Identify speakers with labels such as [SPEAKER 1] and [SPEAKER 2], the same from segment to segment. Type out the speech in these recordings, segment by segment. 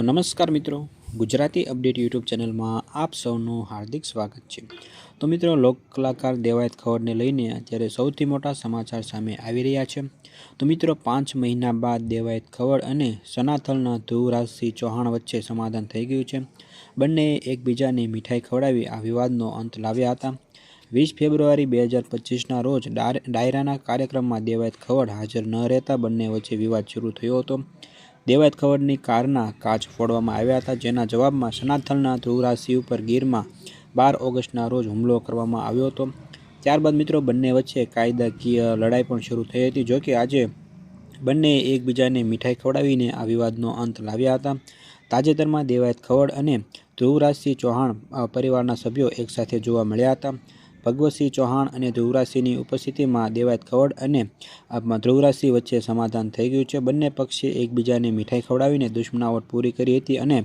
[SPEAKER 1] તો નમસ્કાર મિત્રો, ગુજરાતી અપડેટ યુટ્યુબ ચેનલમાં આપ સૌનું હાર્દિક સ્વાગત છે. તો મિત્રો, લોક કલાકાર દેવાયત ખવડને લઈને અત્યારે સૌથી મોટા સમાચાર સામે આવી રહ્યા છે. તો મિત્રો, પાંચ મહિના બાદ દેવાયત ખવડ અને સનાથલના ધ્રુવરાજસિંહ ચૌહાણ વચ્ચે સમાધાન થઈ ગયું છે. બંનેએ એકબીજાને મીઠાઈ ખવડાવી આ વિવાદનો અંત લાવ્યા હતા. વીસ ફેબ્રુઆરી બે હજાર પચીસના રોજ ડાયરાના કાર્યક્રમમાં દેવાયત ખવડ હાજર ન રહેતા બંને વચ્ચે વિવાદ શરૂ થયો હતો. દેવાયત ખવડની કારના કાચ ફોડવામાં આવ્યા હતા, જેના જવાબમાં સનાથલના ધ્રુવરાજસિંહ ઉપર ગીરમાં બાર ઓગસ્ટના રોજ હુમલો કરવામાં આવ્યો હતો. ત્યારબાદ મિત્રો, બંને વચ્ચે કાયદાકીય લડાઈ પણ શરૂ થઈ હતી જોકે આજે બંનેએ એકબીજાને મીઠાઈ ખવડાવીને આ વિવાદનો અંત લાવ્યા હતા. તાજેતરમાં દેવાયત ખવડ અને ધ્રુવરાજસિંહ ચૌહાણ પરિવારના સભ્યો એકસાથે જોવા મળ્યા હતા. ભગવતસિંહ ચૌહાણ અને ધ્રુવરાજસિંહની ઉપસ્થિતિમાં દેવાયત ખવડ અને આ ધ્રુવરાજસિંહ વચ્ચે સમાધાન થઈ ગયું છે. બંને પક્ષે એકબીજાને મીઠાઈ ખવડાવીને દુશ્મનાવટ પૂરી કરી હતી અને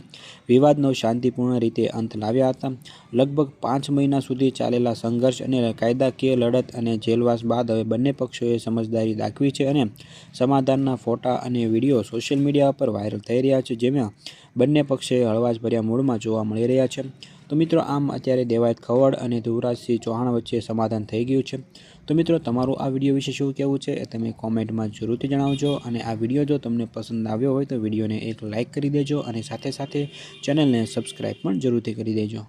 [SPEAKER 1] વિવાદનો શાંતિપૂર્ણ રીતે અંત લાવ્યા હતા. લગભગ પાંચ મહિના સુધી ચાલેલા સંઘર્ષ અને કાયદાકીય લડત અને જેલવાસ બાદ હવે બંને પક્ષોએ સમજદારી દાખવી છે અને સમાધાનના ફોટા અને વીડિયો સોશિયલ મીડિયા પર વાયરલ થઈ રહ્યા છે, જેમાં બંને પક્ષે હળવાશભર્યા મૂડમાં જોવા મળી રહ્યા છે. તો મિત્રો, આમ અત્યારે દેવાયત ખવડ અને ધુવરાજસિંહ ચૌહાણ વચ્ચે સમાધાન થઈ ગયું છે. તો મિત્રો, તમારું આ વીડિયો વિશે શું કહેવું છે એ તમે કોમેન્ટમાં જરૂરથી જણાવજો અને આ વીડિયો જો તમને પસંદ આવ્યો હોય તો વિડીયોને એક લાઇક કરી દેજો અને સાથે સાથે ચેનલને સબસ્ક્રાઈબ પણ જરૂરથી કરી દેજો.